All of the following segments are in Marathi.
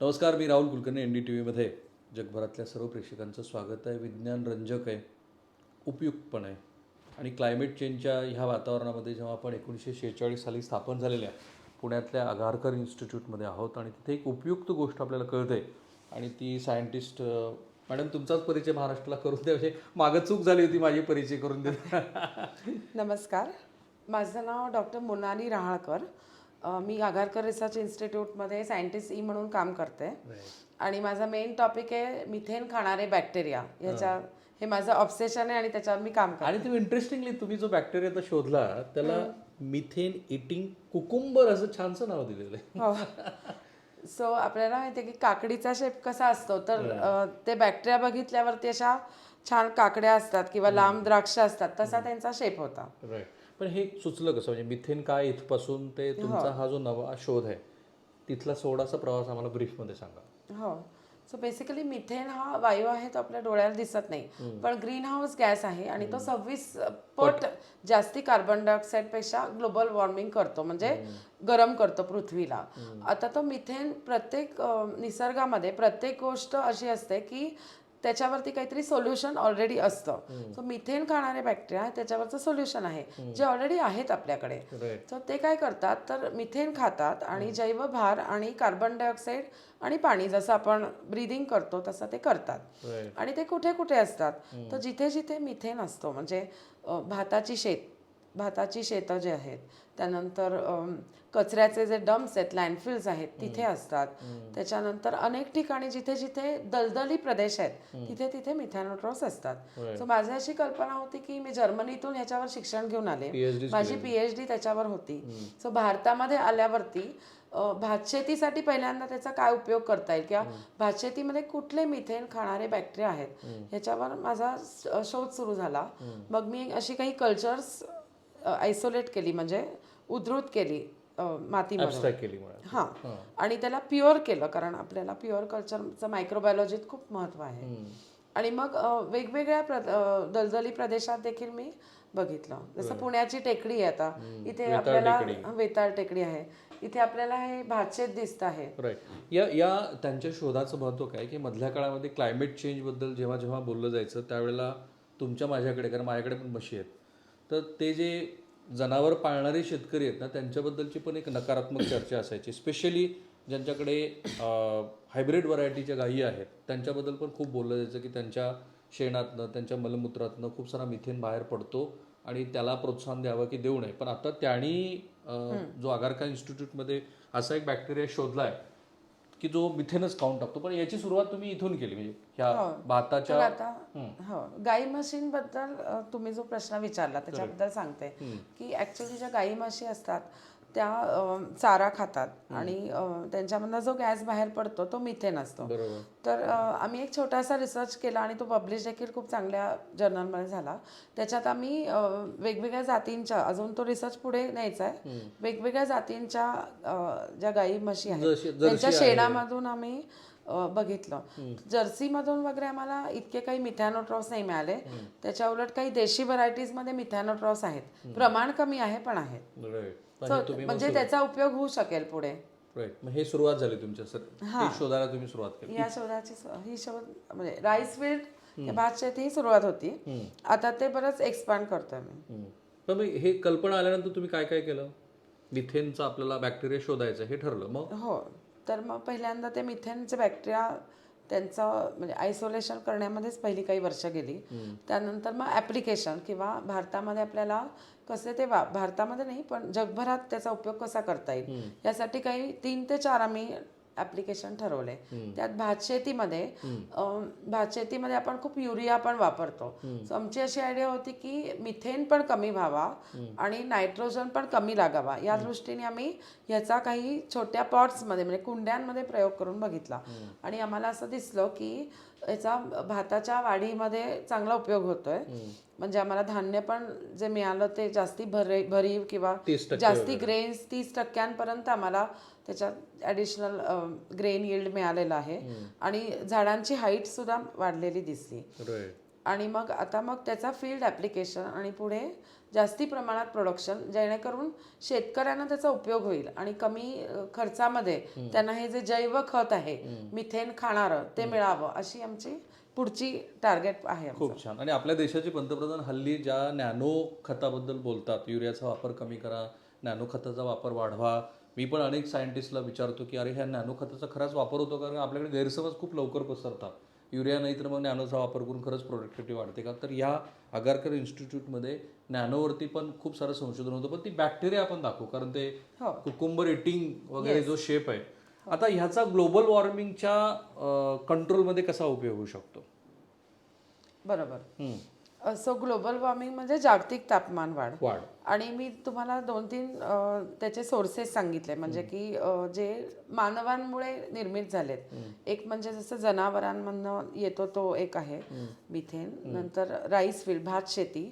नमस्कार मी Rahul Kulkarni N D T व्हीमध्ये जगभरातल्या सर्व प्रेक्षकांचं स्वागत आहे. विज्ञान रंजक आहे उपयुक्त पण आहे. आणि क्लायमेट चेंजच्या ह्या वातावरणामध्ये जेव्हा आपण एकोणीसशे शेहेचाळीस साली स्थापन झालेल्या पुण्यातल्या आगारकर इन्स्टिट्यूटमध्ये आहोत आणि तिथे एक उपयुक्त गोष्ट आपल्याला कळते. आणि ती सायंटिस्ट मॅडम तुमचाच परिचय महाराष्ट्राला करून द्या. म्हणजे मागं चूक झाली होती माझी परिचय करून द्या नमस्कार. माझं नाव डॉक्टर मोनाली रहाळकर. मी आगारकर रिसर्च इन्स्टिट्यूटमध्ये सायंटिस्ट ई म्हणून काम करते. आणि माझा मेन टॉपिक आहे मिथेन खाणारे बॅक्टेरिया. याच्या हे. माझं ऑब्सेशन आहे आणि त्याच्यावर मी काम करते. आणि तुम्ही इंटरेस्टिंगली तुम्ही जो बॅक्टेरिया शोधला त्याला मिथेन इटिंग कुकुंबर असं छानसं नाव दिलेलं आहे. हो. सो आपल्याला माहिती आहे की काकडीचा शेप कसा असतो? तर ते बॅक्टेरिया बघितल्यावरती अशा छान काकड्या असतात किंवा लांब द्राक्ष असतात तसा त्यांचा शेप होता. पण हे सुचलं कसं? म्हणजे मिथेन काय इथपासून ते तुमचा हा जो नवा शोध आहे तिथला सोडाचा प्रवास आम्हाला ब्रीफमध्ये सांगा. हो. सो बेसिकली मिथेन हा वायू आहे तो आपल्या डोळ्याला दिसत नाही. पण ग्रीन हाऊस गॅस आहे आणि तो सव्वीस पट. जास्ती कार्बन डायऑक्साईडपेक्षा ग्लोबल वॉर्मिंग करतो म्हणजे गरम करतो पृथ्वीला. आता तो मिथेन प्रत्येक निसर्गामध्ये प्रत्येक गोष्ट अशी असते की त्याच्यावरती काहीतरी सोल्युशन ऑलरेडी असतं. सो मिथेन खाणारे बॅक्टेरिया त्याच्यावरचं सोल्युशन आहे जे ऑलरेडी आहेत आपल्याकडे. तर ते काय करतात तर मिथेन खातात आणि जैवभार आणि कार्बन डायऑक्साईड आणि पाणी जसं आपण ब्रिदिंग करतो तसं ते करतात. आणि ते कुठे कुठे असतात तर जिथे जिथे मिथेन असतो म्हणजे भाताची शेत भाताची शेतं जे आहेत त्यानंतर कचऱ्याचे जे डम्प्स आहेत लँडफिल्स आहेत तिथे असतात. त्याच्यानंतर अनेक ठिकाणी जिथे जिथे दलदली प्रदेश आहेत तिथे तिथे मिथॅनोट्रॉस असतात. सो माझी अशी कल्पना होती की मी जर्मनीतून ह्याच्यावर शिक्षण घेऊन आले. माझी पीएच डी त्याच्यावर होती. सो भारतामध्ये आल्यावरती भातशेतीसाठी पहिल्यांदा त्याचा काय उपयोग करता येईल किंवा भातशेतीमध्ये कुठले मिथेन खाणारे बॅक्टेरिया आहेत ह्याच्यावर माझा शोध सुरू झाला. मग मी अशी काही कल्चर्स आयसोलेट केली म्हणजे उद्धृत केली मातीमध्ये ॲबस्ट्रॅक्ट केली हां. आणि त्याला प्युअर केलं कारण आपल्याला प्युअर कल्चरचं मायक्रोबायोलॉजीत खूप महत्त्व आहे. आणि मग वेगवेगळ्या प्र दलदली प्रदेशात देखील मी बघितलं. जसं पुण्याची टेकडी आहे आता. इथे आपल्याला वेताळ टेकडी आहे. इथे आपल्याला हे भातशेत दिसत आहे. राईट या या त्यांच्या शोधाचं महत्त्व काय? की मधल्या काळामध्ये क्लायमेट चेंजबद्दल जेव्हा जेव्हा बोललं जायचं त्यावेळेला तुमच्या माझ्याकडे कारण माझ्याकडे पण म्हशी आहेत. तर ते जे जनावर पाळणारे शेतकरी आहेत ना त्यांच्याबद्दलची पण एक नकारात्मक चर्चा असायची. स्पेशली ज्यांच्याकडे हायब्रिड व्हरायटीच्या गायी आहेत त्यांच्याबद्दल पण खूप बोललं जायचं की त्यांच्या शेणातनं त्यांच्या मलमूत्रातनं खूप सारा मिथेन बाहेर पडतो आणि त्याला प्रोत्साहन द्यावं की देऊ नये. पण आता त्यांनी जो आगारका इन्स्टिट्यूटमध्ये असा एक बॅक्टेरिया शोधलाय की जो मिथेनच काउंट टाकतो. पण याची सुरुवात तुम्ही इथून केली म्हणजे ह्या तर भाताच्या आता हो. गाई म्हशीं बद्दल अ, तुम्ही जो प्रश्न विचारला त्याच्याबद्दल सांगते की ऍक्च्युली ज्या गाई म्हशी असतात त्या चारा खातात. आणि अ, त्यांच्यामधनं जो गॅस बाहेर पडतो तो मिथेन असतो. तर आम्ही एक छोटासा रिसर्च केला आणि तो पब्लिश देखील खूप चांगल्या जर्नलमध्ये झाला. त्याच्यात आम्ही वेगवेगळ्या जातींच्या अजून तो रिसर्च पुढे न्यायचा आहे. वेगवेगळ्या जातींच्या ज्या गाई म्हशी आहेत त्यांच्या. शेणामधून आम्ही बघितलं. जर्सीमधून वगैरे आम्हाला इतके काही मिथॅनोट्रॉस नाही मिळाले. त्याच्या उलट काही देशी व्हरायटीजमध्ये मिथॅनोट्रॉस आहेत. प्रमाण कमी आहे पण आहेत. म्हणजे त्याचा उपयोग होऊ शकेल पुढे. हे सुरुवात झाली तुमच्या शोधायला तुम्ही सुरुवात केली. या शोधाची ही शोध म्हणजे राईस फील्ड भात शेती ही सुरुवात होती. आता ते बरंच एक्सपांड करतोय मी. पण हे कल्पना आल्यानंतर तुम्ही काय काय केलं? मिथेनचा आपल्याला बॅक्टेरिया शोधायचं हे ठरलं मग? हो. तर मग पहिल्यांदा ते मिथेनचे बॅक्टेरिया त्यांचं म्हणजे आयसोलेशन करण्यामध्येच पहिली काही वर्ष गेली. त्यानंतर मग ॲप्लिकेशन किंवा भारतामध्ये आपल्याला कसे ते वा भारतामध्ये नाही पण जगभरात त्याचा उपयोग कसा करता येईल? यासाठी काही तीन ते चार आम्ही ॲप्लिकेशन ठरवले त्यात भातशेतीमध्ये अं, भातशेतीमध्ये आपण खूप युरिया पण वापरतो. So आमची अशी आयडिया होती की मिथेन पण कमी व्हावा आणि नायट्रोजन पण कमी लागावा. या दृष्टीने आम्ही ह्याचा काही छोट्या पॉट्समध्ये म्हणजे कुंड्यांमध्ये प्रयोग करून बघितला. आणि आम्हाला असं दिसलं की याचा भाताच्या वाढीमध्ये चांगला उपयोग होतोय. म्हणजे आम्हाला धान्य पण जे मिळालं ते जास्ती भरे भरीव किंवा 30% जास्ती ग्रेन्स तीस टक्क्यांपर्यंत आम्हाला त्याच्यात ॲडिशनल ग्रेन यील्ड मिळालेलं आहे. आणि झाडांची हाईट सुद्धा वाढलेली दिसली. आणि मग आता मग त्याचा फील्ड ॲप्लिकेशन आणि पुढे जास्ती प्रमाणात प्रोडक्शन जेणेकरून शेतकऱ्यांना त्याचा उपयोग होईल आणि कमी खर्चामध्ये त्यांना हे जे जैव खत आहे मिथेन खाणारं ते मिळावं अशी आमची पुढची टार्गेट आहे. खूप छान. आणि आपल्या देशाचे पंतप्रधान हल्ली ज्या नॅनो खताबद्दल बोलतात युरियाचा वापर कमी करा नॅनो खताचा वापर वाढवा. मी पण अनेक सायंटिस्टला विचारतो की अरे ह्या नॅनो खताचा खराच वापर होतो कारण आपल्याकडे गैरसमज खूप लवकर पसरतात. युरिया नाही तर मग नॅनोचा वापर करून खरंच प्रोडक्टिव्हिटी वाढते का? तर या आगारकर इन्स्टिट्यूटमध्ये नॅनोवरती पण खूप सारं संशोधन होतं पण ती बॅक्टेरिया आपण दाखवू कारण ते हो. कुकुंबर इटिंग वगैरे जो शेप आहे. आता ह्याचा ग्लोबल वॉर्मिंगच्या कंट्रोलमध्ये कसा उपयोग होऊ शकतो? बरोबर. सो ग्लोबल वॉर्मिंग म्हणजे जागतिक तापमान वाढ. वाढ. आणि मी तुम्हाला दोन तीन त्याचे सोर्सेस सांगितले. म्हणजे की जे मानवांमुळे निर्मित झालेत. एक म्हणजे जसं जनावरांमधनं येतो तो एक आहे मिथेन. नंतर राईस फील्ड भात शेती.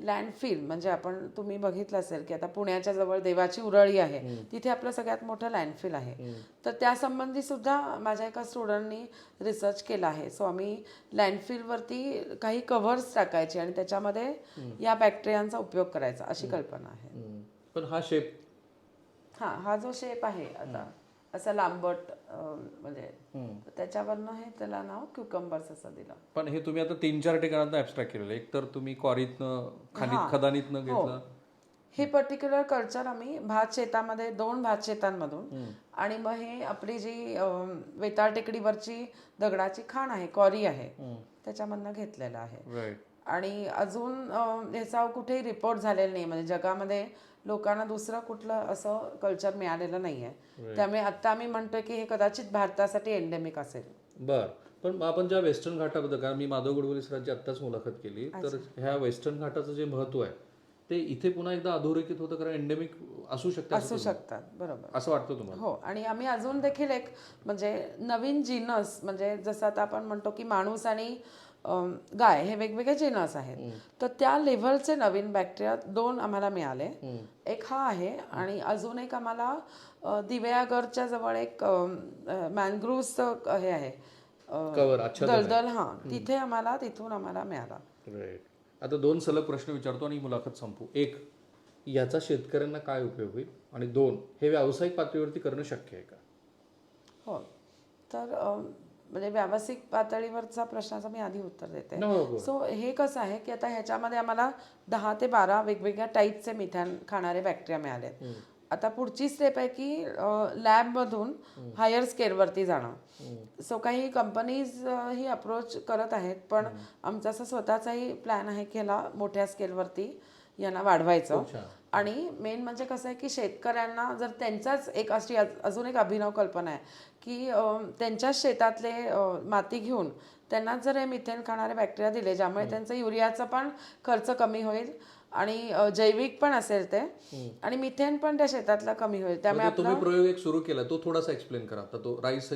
लँडफिल म्हणजे आपण तुम्ही बघितलं असेल की आता पुण्याच्या जवळ देवाची उरळी आहे. तिथे आपलं सगळ्यात मोठं लँडफिल आहे. तर त्या संबंधी सुद्धा माझ्या एका स्टुडंटनी रिसर्च केला आहे. सो आम्ही लँडफिलवरती काही कव्हर्स टाकायचे आणि त्याच्यामध्ये या बॅक्टेरियांचा उपयोग करायचा अशी कल्पना आहे. हम्म. पण हा शेप हा हा जो शेप आहे आता असा लांबट अं, म्हणजे त्याच्यावरनं हे त्याला नाव क्युकंबर्स असं दिलं. पण हे तुम्ही आता तीन चार ठिकाणात ऍबस्ट्रॅक्ट केलेलं एक तर तुम्ही क्वारीतनं खाणीत खदानीतनं घेतलं. हे पर्टिक्युलर कल्चर आम्ही भात शेतामध्ये दोन भात शेतांमधून आणि मग हे आपली जी अं, वेताळ टेकडीवरची दगडाची खाण आहे कॉरी आहे त्याच्यामधनं घेतलेलं आहे. राईट आणि अजून ह्याचा कुठेही रिपोर्ट झालेला नाही म्हणजे जगामध्ये लोकांना दुसरं कुठलं असं कल्चर मिळालेलं नाही आहे त्यामुळे आता आम्ही म्हणतोय की हे कदाचित भारतासाठी एंडेमिक असेल. बर. पण आपण ज्या वेस्टर्न घाटाबद्दल कारण मी माधव गुडगुले सरांची आत्ताच मुलाखत केली तर ह्या वेस्टर्न घाटाचं जे महत्त्व आहे ते इथे पुन्हा एकदा अधोरेखित होतं कारण एंडेमिक असू शकते असं शकतात. बरोबर. असं वाटतं तुम्हाला? हो. आणि आम्ही अजून देखील एक म्हणजे नवीन जिनस म्हणजे जसं आता आपण म्हणतो की माणूस आणि गाय हे वेगवेगळे जिनस आहेत. तर त्या लेव्हलचे नवीन बॅक्टेरिया दोन आम्हाला मिळाले. एक हा आहे आणि अजून एक आम्हाला दिव्यागरच्या जवळ एक मॅनग्रुव्हचं हे आहे. दलदल हा. तिथे आम्हाला तिथून आम्हाला मिळाला. आता दोन सलग प्रश्न विचारतो आणि मुलाखत संपू. एक याचा शेतकऱ्यांना काय उपयोग होईल? आणि दोन हे व्यावसायिक पातळीवरती करणं शक्य आहे का? हो. तर म्हणजे व्यावसायिक पातळीवरचा प्रश्नाचं मी आधी उत्तर देते. सो हे कसं आहे की आता ह्याच्यामध्ये आम्हाला दहा ते बारा वेगवेगळ्या टाईपचे मिथॅन खाणारे बॅक्टेरिया मिळाले. आता पुढची स्टेप आहे की लॅबमधून हायर स्केलवरती जाणं. सो काही कंपनीज ही अप्रोच करत आहेत पण आमचा असा स्वतःचाही प्लॅन आहे की ह्याला मोठ्या स्केलवरती यांना वाढवायचं. आणि मेन म्हणजे कसं आहे की शेतकऱ्यांना जर त्यांचाच एक अशी अज- अजून एक अभिनव कल्पना आहे की त्यांच्याच शेतातले माती घेऊन त्यांना जर हे मिथेन खाणारे बॅक्टेरिया दिले ज्यामुळे त्यांचं युरियाचा पण खर्च कमी होईल आणि जैविक पण असेल ते आणि मिथेन पण त्या शेतातला कमी होईल. त्यामुळे म्हणजे तुम्ही प्रयोग एक सुरू केला तो थोडासा एक्सप्लेन करा. आता तो राईस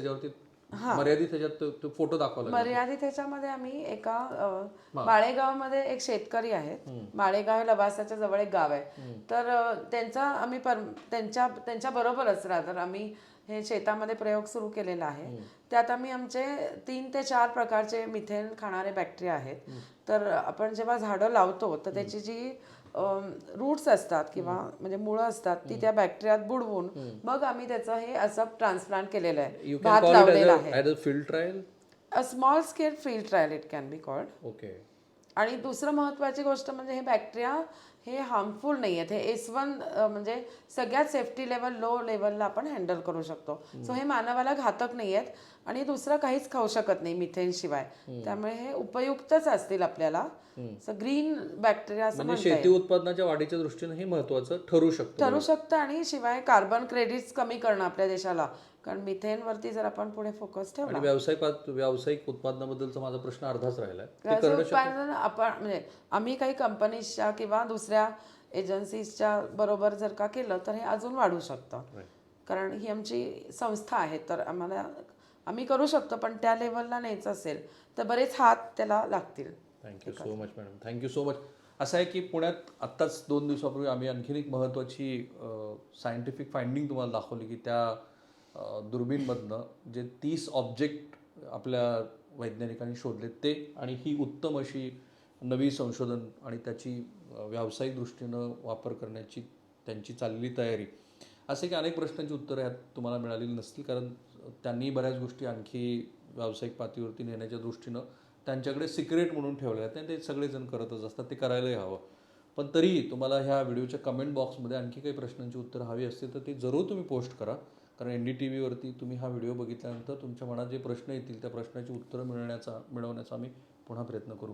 त्याच्यावरती मर्यादित ह्याच्यात तो फोटो दाखवला मर्यादित ह्याच्यामध्ये आम्ही एका अ, माळेगावमध्ये एक शेतकरी आहेत. माळेगाव हे लवासाच्या जवळ एक गाव आहे. तर अ, त्यांचा आम्ही पर त्यांच्या त्यांच्या बरोबरच राहतात आम्ही हे शेतामध्ये प्रयोग सुरू केलेला आहे. त्यात आम्ही आमचे तीन ते चार प्रकारचे मिथेन खाणारे बॅक्टेरिया आहेत. तर आपण जेव्हा झाडं लावतो तर त्याची जी रूट्स असतात किंवा म्हणजे मुळं असतात ती त्या बॅक्टेरियात बुडवून मग आम्ही त्याचं हे असं ट्रान्सप्लांट केलेलं आहे. भात लावलेला आहे. Field trial a small scale field trial it can be called okay आणि दुसरं महत्त्वाची गोष्ट म्हणजे हे बॅक्टेरिया हे हार्मफुल नाही आहेत हे एस वन म्हणजे सगळ्यात सेफ्टी लेवल लो लेवलला आपण हँडल करू शकतो. सो हे मानवाला घातक नाही आहेत आणि दुसरं काहीच खाऊ शकत नाही मिथेन शिवाय. त्यामुळे हे उपयुक्तच असतील आपल्याला. सो ग्रीन बॅक्टेरिया असं म्हणजे शेती उत्पादनाच्या वाढीच्या दृष्टीने हे महत्वाचं ठरू शकतं. ठरू शकतं आणि शिवाय कार्बन क्रेडिट्स कमी करणं आपल्या देशाला. कारण मिथेनवरती जर आपण पुढे फोकस ठेवला आणि व्यावसायिक व्यावसायिक उत्पादनाबद्दलचा माझा प्रश्न अर्धाच ते करणं उत्पादन आपण म्हणजे आम्ही काही कंपनीजच्या किंवा दुसऱ्या एजन्सीजच्या बरोबर जर का केलं तर हे अजून वाढू शकतं. कारण ही आमची संस्था आहे तर आम्हाला आम्ही करू शकतो पण त्या लेवलला न्यायचं असेल तर बरेच हात त्याला लागतील. Thank you so much madam thank you so much असं आहे की पुण्यात आत्ताच दोन दिवसापूर्वी आम्ही आणखीन एक महत्त्वाची सायंटिफिक फाइंडिंग तुम्हाला दाखवली की त्या दुर्बीणमधनं जे तीस ऑब्जेक्ट आपल्या वैज्ञानिकांनी शोधले ते आणि ही उत्तम अशी नवी संशोधन आणि त्याची व्यावसायिक दृष्टीनं वापर करण्याची त्यांची चाललेली तयारी. असे की अनेक प्रश्नांची उत्तरं ह्यात तुम्हाला मिळालेली नसतील कारण त्यांनी बऱ्याच गोष्टी आणखी व्यावसायिक पातळीवरती नेण्याच्या दृष्टीनं त्यांच्याकडे सिक्रेट म्हणून ठेवले आहेत आणि ते सगळेजण करतच असतात ते करायलाही हवं. पण तरीही तुम्हाला ह्या व्हिडिओच्या कमेंट बॉक्समध्ये आणखी काही प्रश्नांची उत्तरं हवी असतील तर ते जरूर तुम्ही पोस्ट करा. कारण एन डी टी व्हीवरती तुम्ही हा व्हिडिओ बघितल्यानंतर तुमच्या मनात जे प्रश्न येतील त्या प्रश्नाची उत्तरं मिळण्याचा मिळवण्याचा आम्ही पुन्हा प्रयत्न करू.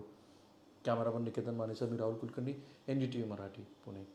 कॅमेरामन निकेतन मानेचा मी Rahul Kulkarni N D T V Marathi Pune.